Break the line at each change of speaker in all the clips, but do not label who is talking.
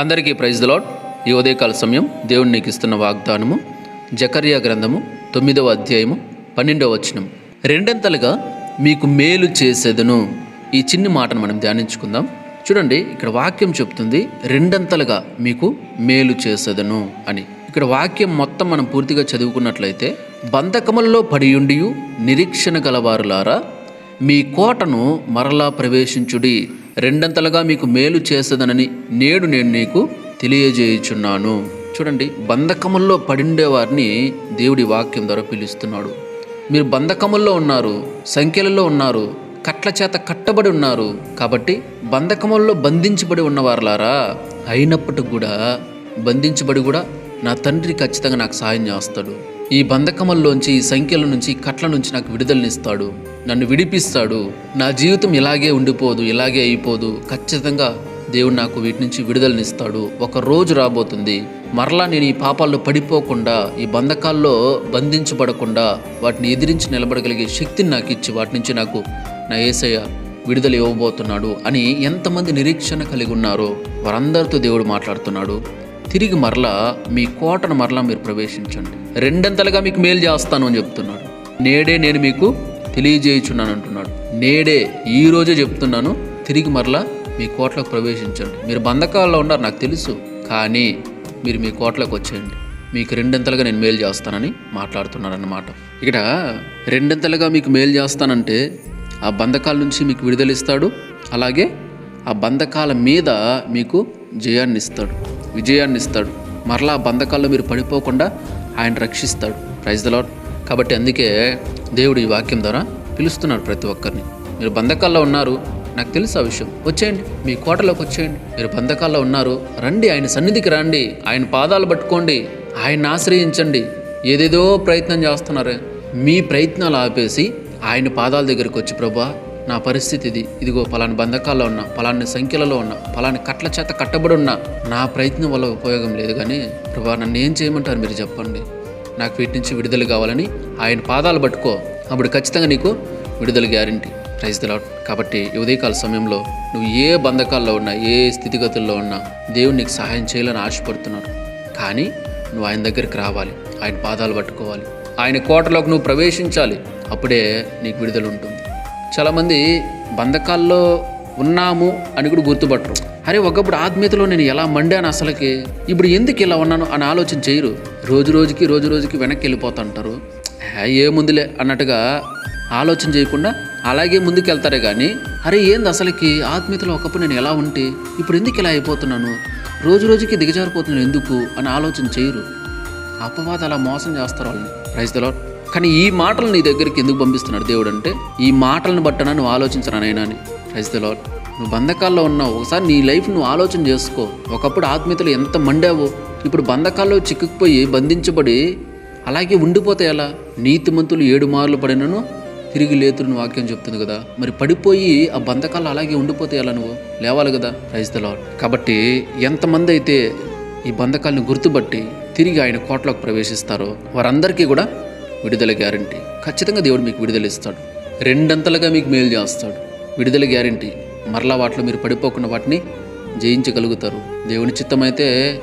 అందరికీ praise lord. ఈ ఉదయకాల సమయం దేవుడు నీకు ఇస్తున్న వాగ్దానము జకర్యా గ్రంథము తొమ్మిదవ అధ్యాయము పన్నెండవ వచనం. రెండంతలుగా మీకు మేలు చేసేదను. ఈ చిన్ని మాటను మనం ధ్యానించుకుందాం. చూడండి ఇక్కడ వాక్యం చెప్తుంది రెండంతలుగా మీకు మేలు చేసేదను అని. ఇక్కడ వాక్యం మొత్తం మనం పూర్తిగా చదువుకున్నట్లయితే బంధకములలో పడియుండియు నిరీక్షణ గలవారులారా మీ కోటను మరలా ప్రవేశించుడి. రెండంతలుగా మీకు మేలు చేసేదనని నేడు నేను నీకు తెలియజేయుచున్నాను. చూడండి బంధకముల్లో పడిండే వారిని దేవుడి వాక్యం ద్వారా పిలుస్తున్నాడు. మీరు బంధకముల్లో ఉన్నారు సంఖ్యలలో ఉన్నారు కట్ల చేత కట్టబడి ఉన్నారు కాబట్టి బంధకముల్లో బంధించబడి ఉన్నవారులారా అయినప్పటికి కూడా బంధించబడి కూడా నా తండ్రి ఖచ్చితంగా నాకు సాయం చేస్తాడు. ఈ బంధకముల్లోంచి సంఖ్యల నుంచి కట్ల నుంచి నాకు విడుదలనిస్తాడు. నన్ను విడిపిస్తాడు. నా జీవితం ఇలాగే ఉండిపోదు ఇలాగే అయిపోదు. ఖచ్చితంగా దేవుడు నాకు వీటి నుంచి విడుదలనిస్తాడు. ఒక రోజు రాబోతుంది. మరలా నేను ఈ పాపాల్లో పడిపోకుండా ఈ బంధకాల్లో బంధించబడకుండా వాటిని ఎదిరించి నిలబడగలిగే శక్తిని నాకు ఇచ్చి వాటి నుంచి నాకు నా ఏసయ్య విడుదల ఇవ్వబోతున్నాడు అని ఎంతమంది నిరీక్షణ కలిగి ఉన్నారో వారందరితో దేవుడు మాట్లాడుతున్నాడు. తిరిగి మరలా మీ కోటను మరలా మీరు ప్రవేశించండి. రెండంతలుగా మీకు మేలు చేస్తాను అని చెప్తున్నాడు. నేడే నేను మీకు తెలియజేయుచున్నాను అంటున్నాడు. నేడే ఈ రోజే చెప్తున్నాను. తిరిగి మరలా మీ కోట్లకు ప్రవేశించండి. మీరు బంధకాల్లో ఉన్నారు నాకు తెలుసు. కానీ మీరు మీ కోట్లకు వచ్చేయండి. మీకు రెండంతలుగా నేను మేలు చేస్తానని మాట్లాడుతున్నాడన్నమాట ఇక్కడ రెండంతలుగా మీకు మేలు చేస్తానంటే ఆ బంధకాల నుంచి మీకు విడుదలిస్తాడు. అలాగే ఆ బంధకాల మీద మీకు జయాన్ని ఇస్తాడు విజయాన్ని ఇస్తాడు మరలా ఆ బంధకాల్లో మీరు పడిపోకుండా ఆయన రక్షిస్తాడు. ప్రైజ్ ద లాడ్ కాబట్టి అందుకే దేవుడు ఈ వాక్యం ద్వారా పిలుస్తున్నాడు ప్రతి ఒక్కరిని. మీరు బంధకాల్లో ఉన్నారు నాకు తెలుసు ఆ విషయం. వచ్చేయండి మీ కోటలోకి వచ్చేయండి. మీరు బంధకాల్లో ఉన్నారు రండి ఆయన సన్నిధికి రండి. ఆయన పాదాలు పట్టుకోండి ఆయన్ని ఆశ్రయించండి. ఏదేదో ప్రయత్నం చేస్తున్నారు. మీ ప్రయత్నాలు ఆపేసి ఆయన పాదాల దగ్గరికి వచ్చి ప్రభా నా పరిస్థితి ఇది ఇదిగో పలాని బంధకాల్లో ఉన్నా పలాని సంఖ్యలలో ఉన్నా పలాని కట్ల చేత కట్టబడి ఉన్నా నా ప్రయత్నం వల్ల ఉపయోగం లేదు కానీ ప్రభా నన్ను ఏం చేయమంటారు మీరు చెప్పండి. నాకు వీటి నుంచి విడుదల కావాలని ఆయన పాదాలు పట్టుకో. అప్పుడు ఖచ్చితంగా నీకు విడుదల గ్యారంటీ. ప్రైజ్ దిలాడ్ కాబట్టి ఉదయకాల సమయంలో నువ్వు ఏ బంధకాల్లో ఉన్నా ఏ స్థితిగతుల్లో ఉన్నా దేవుడు నీకు సహాయం చేయాలని ఆశపడుతున్నాడు. కానీ నువ్వు ఆయన దగ్గరికి రావాలి. ఆయన పాదాలు పట్టుకోవాలి. ఆయన కోటలోకి నువ్వు ప్రవేశించాలి. అప్పుడే నీకు విడుదల ఉంటుంది. చాలామంది బంధకాల్లో ఉన్నాము అని కూడా గుర్తుపట్టరు. అరే ఒకప్పుడు ఆత్మీయతలో నేను ఎలా మండాను అసలుకి? ఇప్పుడు ఎందుకు ఇలా ఉన్నాను అని ఆలోచన చేయరు. రోజు రోజుకి రోజు రోజుకి వెనక్కి వెళ్ళిపోతుంటారు. "హే, ఏముందిలే అన్నట్టుగా ఆలోచన చేయకుండా అలాగే ముందుకు వెళ్తారే కానీ అరే ఏంది అసలుకి? ఆత్మీయతలో ఒకప్పుడు నేను ఎలా ఉంటే ఇప్పుడు ఎందుకు ఇలా అయిపోతున్నాను? రోజు రోజుకి దిగజారిపోతున్నాను ఎందుకు అని ఆలోచన చేయరు. అపవాదాలు అలా మోసం చేస్తారు వాళ్ళని. ప్రైజ్ కానీ ఈ మాటలు నీ దగ్గరికి ఎందుకు పంపిస్తున్నాడు దేవుడు అంటే ఈ మాటలను బట్టన నువ్వు ఆలోచించరా నైనా అని? ప్రైజ్ ద నువ్వు బంధకాల్లో ఉన్నావు ఒకసారి నీ లైఫ్ నువ్వు ఆలోచన చేసుకో. ఒకప్పుడు ఆత్మీయతలు ఎంత మండావో ఇప్పుడు బంధకాల్లో చిక్కుకుపోయి బంధించబడి అలాగే ఉండిపోతే ఎలా? నీతిమంతులు ఏడు మార్లు పడినను తిరిగి లేతురుని వాక్యం చెప్తుంది కదా. మరి పడిపోయి ఆ బంధకాలు అలాగే ఉండిపోతే ఎలా నువ్వు? లేవాలి కదా? ప్రైజ్ ద కాబట్టి ఎంతమంది అయితే ఈ బంధకాలను గుర్తుపట్టి తిరిగి ఆయన కోటలోకి ప్రవేశిస్తారో వారందరికీ కూడా విడుదల గ్యారంటీ. ఖచ్చితంగా దేవుడు మీకు విడుదల ఇస్తాడు. రెండంతలుగా మీకు మేలు చేస్తాడు. విడుదల గ్యారంటీ. మరలా వాటిలో మీరు పడిపోకుండా వాటిని జయించగలుగుతారు. దేవుని చిత్తమైతే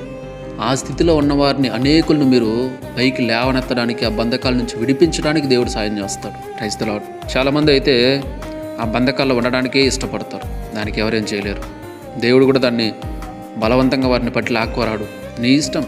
ఆ స్థితిలో ఉన్నవారిని అనేకులను మీరు పైకి లేవనెత్తడానికి ఆ బంధకాల నుంచి విడిపించడానికి దేవుడు సాయం చేస్తాడు. క్రైస్తలాడు చాలామంది అయితే ఆ బంధకాల్లో ఉండడానికే ఇష్టపడతారు. దానికి ఎవరేం చేయలేరు. దేవుడు కూడా దాన్ని బలవంతంగా వారిని పట్టి లాక్కోరాడు నీ ఇష్టం.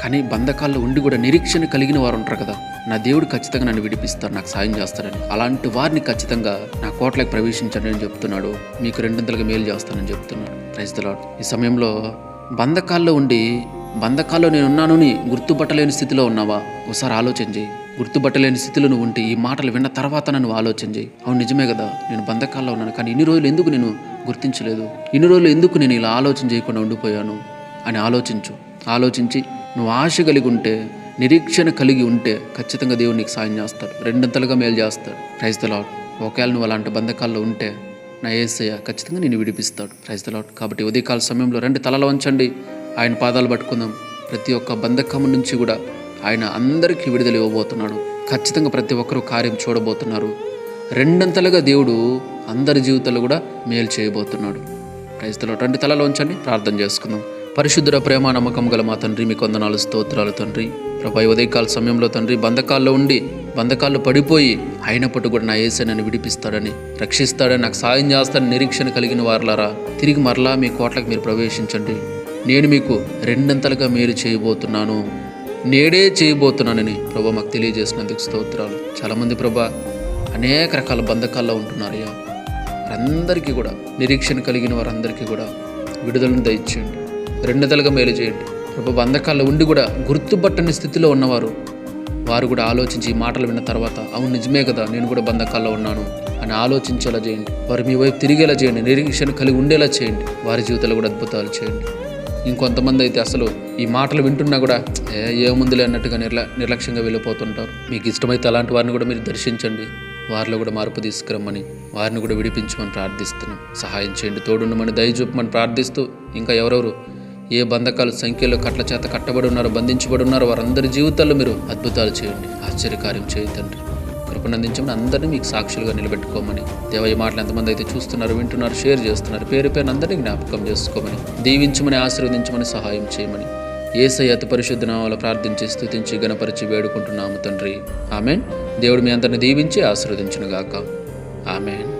కానీ బంధకాల్లో ఉండి కూడా నిరీక్షణ కలిగిన వారు ఉంటారు కదా. నా దేవుడు ఖచ్చితంగా నన్ను విడిపిస్తాడు నాకు సాయం చేస్తాడని. అలాంటి వారిని ఖచ్చితంగా నా కోట్లకు ప్రవేశించండి అని చెప్తున్నాడు. మీకు రెండింతలుగా మేలు చేస్తానని చెప్తున్నాడు. ప్రైజ్ ఈ సమయంలో బంధకాల్లో ఉండి బంధకాల్లో నేను ఉన్నానని గుర్తుపట్టలేని స్థితిలో ఉన్నావా? ఒకసారి ఆలోచన చేయి. గుర్తుపట్టలేని స్థితిలో నువ్వు ఉంటే ఈ మాటలు విన్న తర్వాత నన్ను ఆలోచన చేయి. అవును నిజమే కదా. నేను బంధకాల్లో ఉన్నాను కానీ ఇన్ని రోజులు ఎందుకు నేను గుర్తించలేదు? ఇన్ని రోజులు ఎందుకు నేను ఇలా ఆలోచన చేయకుండా ఉండిపోయాను? అని ఆలోచించు. ఆలోచించి నువ్వు ఆశ కలిగి ఉంటే నిరీక్షణ కలిగి ఉంటే ఖచ్చితంగా దేవుడు నీకు సాయం చేస్తాడు. రెండంతలుగా మేలు చేస్తాడు. ప్రైజ్ ద లాడ్ ఒకవేళ నువ్వు అలాంటి బంధకాల్లో ఉంటే నా ఏసయ్య ఖచ్చితంగా నేను విడిపిస్తాడు. ప్రైజ్ ద కాబట్టి ఉదయకాల సమయంలో రెండు తలలు వంచండి. ఆయన పాదాలు పట్టుకుందాం. ప్రతి ఒక్క బంధకం నుంచి కూడా ఆయన అందరికీ విడుదల ఇవ్వబోతున్నాడు. ఖచ్చితంగా ప్రతి ఒక్కరూ కార్యం చూడబోతున్నారు. రెండంతలుగా దేవుడు అందరి జీవితాలు కూడా మేలు చేయబోతున్నాడు. క్రైస్తలో రెండు తలలో ఉంచండి ప్రార్థన చేసుకుందాం. పరిశుద్ధ ప్రేమ నమ్మకం గల మా తండ్రి మీ కొందనాలు స్తోత్రాలు తండ్రి. ప్రభా ఉదయకాల సమయంలో తండ్రి బంధకాల్లో ఉండి బంధకాల్లో పడిపోయి అయినప్పటికీ కూడా నా ఏసే నన్ను విడిపిస్తాడని రక్షిస్తాడని నాకు సాయం చేస్తాడని నిరీక్షణ కలిగిన వారులారా తిరిగి మరలా మీ కోట్లకు మీరు ప్రవేశించండి. నేను మీకు రెండంతలుగా మేలు చేయబోతున్నాను. నేడే చేయబోతున్నానని ప్రభా మాకు తెలియజేసినందుకు స్తోత్రాలు. చాలామంది ప్రభా అనేక రకాల బంధకాల్లో ఉంటున్నారయ్యా. వారందరికీ కూడా నిరీక్షణ కలిగిన వారందరికీ కూడా విడుదలను దయచేయండి. రెండుదలుగా మేలు చేయండి. ప్రభు బంధకాల్లో ఉండి కూడా గుర్తుపట్టని స్థితిలో ఉన్నవారు వారు కూడా ఆలోచించి ఈ మాటలు విన్న తర్వాత అవును నిజమే కదా నేను కూడా బంధకాల్లో ఉన్నాను అని ఆలోచించేలా చేయండి. వారు మీ వైపు తిరిగేలా చేయండి నిరీక్షణ కలిగి ఉండేలా చేయండి వారి జీవితాలు కూడా అద్భుతాలు చేయండి. ఇంకొంతమంది అయితే అసలు ఈ మాటలు వింటున్నా కూడా ఏ ఏముందిలే అన్నట్టుగా నిర్ల నిర్లక్ష్యంగా వెళ్ళిపోతుంటారు. మీకు ఇష్టమైతే అలాంటి వారిని కూడా మీరు దర్శించండి. వారిలో కూడా మార్పు తీసుకురమ్మని వారిని కూడా విడిపించమని ప్రార్థిస్తున్నాం. సహాయం చేయండి తోడుండమని దయ చూపమని ప్రార్థిస్తూ ఇంకా ఎవరెవరు ఏ బంధకాలు సంఖ్యలో కట్ల చేత కట్టబడి ఉన్నారో బంధించబడి ఉన్నారో వారందరి జీవితాల్లో మీరు అద్భుతాలు చేయండి. ఆశ్చర్యకార్యం చేయండి కృపనందించమని అందరినీ మీకు సాక్షులుగా నిలబెట్టుకోమని. దేవయ్య మాటలు ఎంతమంది అయితే చూస్తున్నారు వింటున్నారు షేర్ చేస్తున్నారు పేరు పేరు అందరినీ జ్ఞాపకం చేసుకోమని. దీవించమని ఆశీర్వదించమని సహాయం చేయమని. ఏసై అతి పరిశుద్ధ నామాలు ప్రార్థించి స్థుతించి గణపరిచి వేడుకుంటున్నాము తండ్రి. ఆమెన్. దేవుడు మీ అందరిని దీవించి ఆశీర్వదించునుగాక. ఆమెన్.